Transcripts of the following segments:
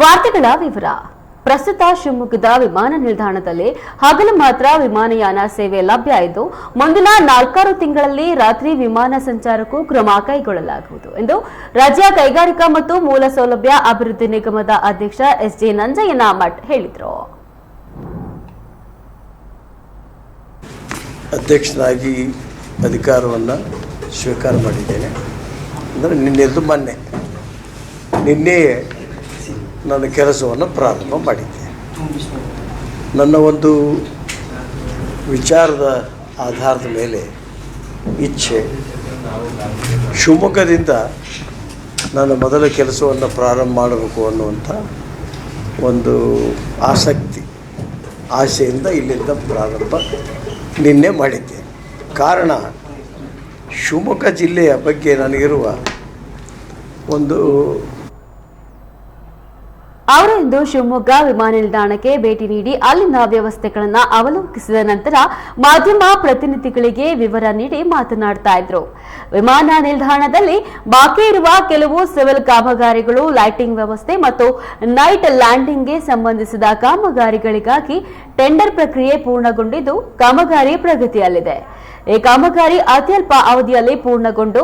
ವಾರ್ತೆಗಳ ವಿವರ. ಪ್ರಸ್ತುತ ಶಿವಮೊಗ್ಗದ ವಿಮಾನ ನಿಲ್ದಾಣದಲ್ಲಿ ಹಗಲು ಮಾತ್ರ ವಿಮಾನಯಾನ ಸೇವೆ ಲಭ್ಯ ಇದ್ದು ಮುಂದಿನ ನಾಲ್ಕಾರು ತಿಂಗಳಲ್ಲಿ ರಾತ್ರಿ ವಿಮಾನ ಸಂಚಾರಕ್ಕೂ ಕ್ರಮ ಕೈಗೊಳ್ಳಲಾಗುವುದು ಎಂದು ರಾಜ್ಯ ಕೈಗಾರಿಕಾ ಮತ್ತು ಮೂಲ ಸೌಲಭ್ಯ ಅಭಿವೃದ್ಧಿ ನಿಗಮದ ಅಧ್ಯಕ್ಷ ಎಸ್ ಜೆ ನಂಜಯ್ಯನ ಮಠ್ ಹೇಳಿದರು. ಅಧ್ಯಕ್ಷನಾಗಿ ಅಧಿಕಾರವನ್ನು ಸ್ವೀಕಾರ ಮಾಡಿದ್ದೇನೆ. ಅಂದರೆ ನಿನ್ನೆದು ಮೊನ್ನೆ. ನಿನ್ನೆಯೇ ನನ್ನ ಕೆಲಸವನ್ನು ಪ್ರಾರಂಭ ಮಾಡಿದ್ದೆ. ನನ್ನ ಒಂದು ವಿಚಾರದ ಆಧಾರದ ಮೇಲೆ ಇಚ್ಛೆ, ಶಿವಮೊಗ್ಗದಿಂದ ನನ್ನ ಮೊದಲ ಕೆಲಸವನ್ನು ಪ್ರಾರಂಭ ಮಾಡಬೇಕು ಅನ್ನುವಂಥ ಒಂದು ಆಸಕ್ತಿ, ಆಸೆಯಿಂದ ಇಲ್ಲಿಂದ ಪ್ರಾರಂಭ ನಿನ್ನೆ ಮಾಡಿದ್ದೆ. ಕಾರಣ, ಶಿವಮೊಗ್ಗ ಜಿಲ್ಲೆಯ ಬಗ್ಗೆ ನನಗಿರುವ ಒಂದು ಅವರು ಇಂದು ಶಿವಮೊಗ್ಗ ವಿಮಾನ ನಿಲ್ದಾಣಕ್ಕೆ ಭೇಟಿ ನೀಡಿ ಅಲ್ಲಿನ ವ್ಯವಸ್ಥೆಗಳನ್ನು ಅವಲೋಕಿಸಿದ ನಂತರ ಮಾಧ್ಯಮ ಪ್ರತಿನಿಧಿಗಳಿಗೆ ವಿವರ ನೀಡಿ ಮಾತನಾಡ್ತಾ ಇದ್ರು. ವಿಮಾನ ನಿಲ್ದಾಣದಲ್ಲಿ ಬಾಕಿ ಇರುವ ಕೆಲವು ಸಿವಿಲ್ ಕಾಮಗಾರಿಗಳು, ಲೈಟಿಂಗ್ ವ್ಯವಸ್ಥೆ ಮತ್ತು ನೈಟ್ ಲ್ಯಾಂಡಿಂಗ್ಗೆ ಸಂಬಂಧಿಸಿದ ಕಾಮಗಾರಿಗಳಿಗಾಗಿ ಟೆಂಡರ್ ಪ್ರಕ್ರಿಯೆ ಪೂರ್ಣಗೊಂಡಿದ್ದು ಕಾಮಗಾರಿ ಪ್ರಗತಿಯಲ್ಲಿದೆ. ಈ ಕಾಮಗಾರಿ ಅತ್ಯಲ್ಪ ಅವಧಿಯಲ್ಲಿ ಪೂರ್ಣಗೊಂಡು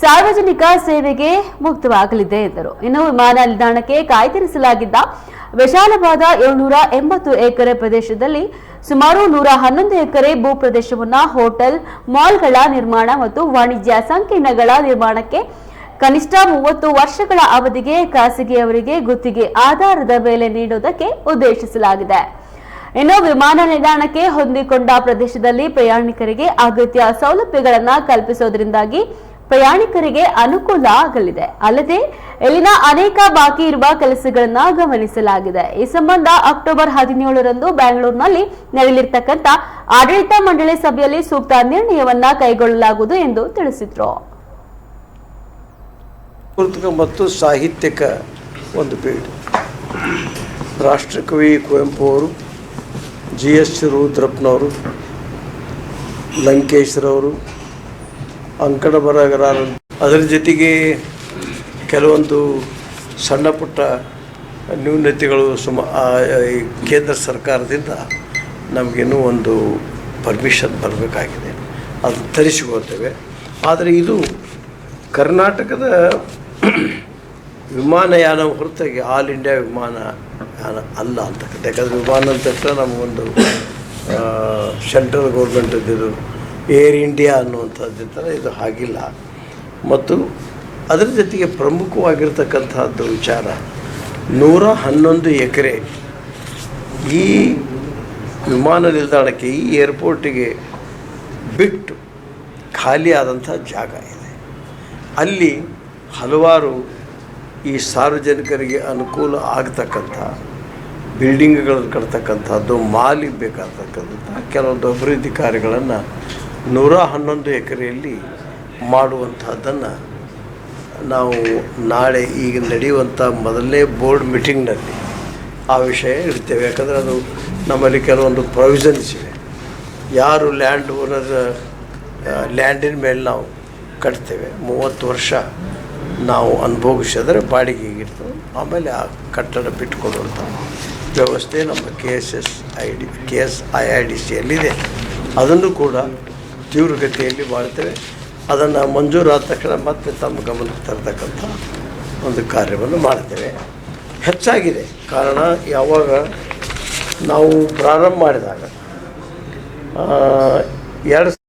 ಸಾರ್ವಜನಿಕ ಸೇವೆಗೆ ಮುಕ್ತವಾಗಲಿದೆ ಎಂದರು. ಇನ್ನು ವಿಮಾನ ನಿಲ್ದಾಣಕ್ಕೆ ಕಾಯ್ದಿರಿಸಲಾಗಿದ್ದ ವಿಶಾಲವಾದ ಏಳ್ನೂರ ಎಂಬತ್ತು ಎಕರೆ ಪ್ರದೇಶದಲ್ಲಿ ಸುಮಾರು ನೂರ ಹನ್ನೊಂದು ಎಕರೆ ಭೂ ಪ್ರದೇಶವನ್ನು ಹೋಟೆಲ್, ಮಾಲ್ಗಳ ನಿರ್ಮಾಣ ಮತ್ತು ವಾಣಿಜ್ಯ ಸಂಕೀರ್ಣಗಳ ನಿರ್ಮಾಣಕ್ಕೆ ಕನಿಷ್ಠ ಮೂವತ್ತು ವರ್ಷಗಳ ಅವಧಿಗೆ ಖಾಸಗಿಯವರಿಗೆ ಗುತ್ತಿಗೆ ಆಧಾರದ ಮೇಲೆ ನೀಡುವುದಕ್ಕೆ ಉದ್ದೇಶಿಸಲಾಗಿದೆ. ಇನ್ನು ವಿಮಾನ ನಿಲ್ದಾಣಕ್ಕೆ ಹೊಂದಿಕೊಂಡ ಪ್ರದೇಶದಲ್ಲಿ ಪ್ರಯಾಣಿಕರಿಗೆ ಅಗತ್ಯ ಸೌಲಭ್ಯಗಳನ್ನು ಕಲ್ಪಿಸೋದ್ರಿಂದಾಗಿ ಪ್ರಯಾಣಿಕರಿಗೆ ಅನುಕೂಲ ಆಗಲಿದೆ. ಅಲ್ಲದೆ, ಇಲ್ಲಿನ ಅನೇಕ ಬಾಕಿ ಇರುವ ಕೆಲಸಗಳನ್ನ ಗಮನಿಸಲಾಗಿದೆ. ಈ ಸಂಬಂಧ ಅಕ್ಟೋಬರ್ ಹದಿನೇಳರಂದು ಬೆಂಗಳೂರಿನಲ್ಲಿ ನಡೆಯಲಿರ್ತಕ್ಕಂಥ ಆಡಳಿತ ಮಂಡಳಿ ಸಭೆಯಲ್ಲಿ ಸೂಕ್ತ ನಿರ್ಣಯವನ್ನ ಕೈಗೊಳ್ಳಲಾಗುವುದು ಎಂದು ತಿಳಿಸಿದ್ರು. ಮತ್ತು ಸಾಹಿತ್ಯಕ ಒಂದು ಪೀಠ. ರಾಷ್ಟ್ರಕವಿ ಕುವೆಂಪು ಅವರು ಜಿ ಎಸ್ ರುದ್ರಪ್ಪನವರು ಲಂಕೇಶ್ರವರು ಅಂಕಣ ಬರಹಗಾರರು ಅದರ ಜೊತೆಗೆ ಕೆಲವೊಂದು ಸಣ್ಣ ಪುಟ್ಟ ನ್ಯೂನತೆಗಳು ಸುಮ ಕೇಂದ್ರ ಸರ್ಕಾರದಿಂದ ನಮಗೇನು ಒಂದು ಪರ್ಮಿಷನ್ ಬರಬೇಕಾಗಿದೆ. ಅದು ತರಿಸಿಕೊಳ್ತೇವೆ ಆದರೆ ಇದು ಕರ್ನಾಟಕದ ವಿಮಾನಯಾನ ಹೊರತಾಗಿ ಆಲ್ ಇಂಡಿಯಾ ವಿಮಾನಯಾನ ಅಲ್ಲ ಅಂತಕ್ಕಂಥ ಯಾಕಂದರೆ ವಿಮಾನ ಅಂತ ತಕ್ಷಣ ನಮಗೊಂದು ಸೆಂಟ್ರಲ್ ಗೌರ್ಮೆಂಟದ್ದು ಏರ್ ಇಂಡಿಯಾ ಅನ್ನುವಂಥದ್ದಿರ್ತಾರೆ ಇದು ಹಾಗಿಲ್ಲ. ಮತ್ತು ಅದರ ಜೊತೆಗೆ ಪ್ರಮುಖವಾಗಿರ್ತಕ್ಕಂಥದ್ದು ವಿಚಾರ, ನೂರ ಹನ್ನೊಂದು ಎಕರೆ ಈ ವಿಮಾನ ನಿಲ್ದಾಣಕ್ಕೆ, ಈ ಏರ್ಪೋರ್ಟಿಗೆ ಬಿಟ್ಟು ಖಾಲಿಯಾದಂಥ ಜಾಗ ಇದೆ. ಅಲ್ಲಿ ಹಲವಾರು ಈ ಸಾರ್ವಜನಿಕರಿಗೆ ಅನುಕೂಲ ಆಗ್ತಕ್ಕಂಥ, ಬಿಲ್ಡಿಂಗ್ಗಳನ್ನು ಕಟ್ತಕ್ಕಂಥದ್ದು, ಮಾಲಿಗೆ ಬೇಕಾಗ್ತಕ್ಕಂಥ ಕೆಲವೊಂದು ಅಭಿವೃದ್ಧಿ ಕಾರ್ಯಗಳನ್ನು ನೂರ ಹನ್ನೊಂದು ಎಕರೆಯಲ್ಲಿ ಮಾಡುವಂಥದ್ದನ್ನು ನಾವು ನಾಳೆ ಈಗ ನಡೆಯುವಂಥ ಮೊದಲನೇ ಬೋರ್ಡ್ ಮೀಟಿಂಗ್ನಲ್ಲಿ ಆ ವಿಷಯ ಇಡ್ತೇವೆ ಯಾಕಂದರೆ ಅದು ನಮ್ಮಲ್ಲಿ ಕೆಲವೊಂದು ಪ್ರೊವಿಷನ್ಸ್ ಇವೆ. ಯಾರು ಲ್ಯಾಂಡ್ ಓನರ್ ಲ್ಯಾಂಡಿನ ಮೇಲೆ ನಾವು ಕಟ್ತೇವೆ. ಮೂವತ್ತು ವರ್ಷ ನಾವು ಅನುಭವಿಸಿದ್ರೆ ಬಾಡಿಗೆಗೆ ಇರ್ತದೆ ಆಮೇಲೆ ಆ ಕಟ್ಟಡ ಬಿಟ್ಕೊಳ್ಳುವಂಥ ವ್ಯವಸ್ಥೆ ನಮ್ಮ K S S I D K S I I D ಸಿಯಲ್ಲಿದೆ ಅದನ್ನು ಕೂಡ ತೀವ್ರಗತಿಯಲ್ಲಿ ಮಾಡ್ತೇವೆ ಅದನ್ನು ಮಂಜೂರಾದ ತಕ್ಷಣ ಮತ್ತೆ ತಮ್ಮ ಗಮನಕ್ಕೆ ತರತಕ್ಕಂಥ ಒಂದು ಕಾರ್ಯವನ್ನು ಮಾಡ್ತೇವೆ ಹೆಚ್ಚಾಗಿದೆ. ಕಾರಣ ಯಾವಾಗ ನಾವು ಪ್ರಾರಂಭ ಮಾಡಿದಾಗ ಎರಡು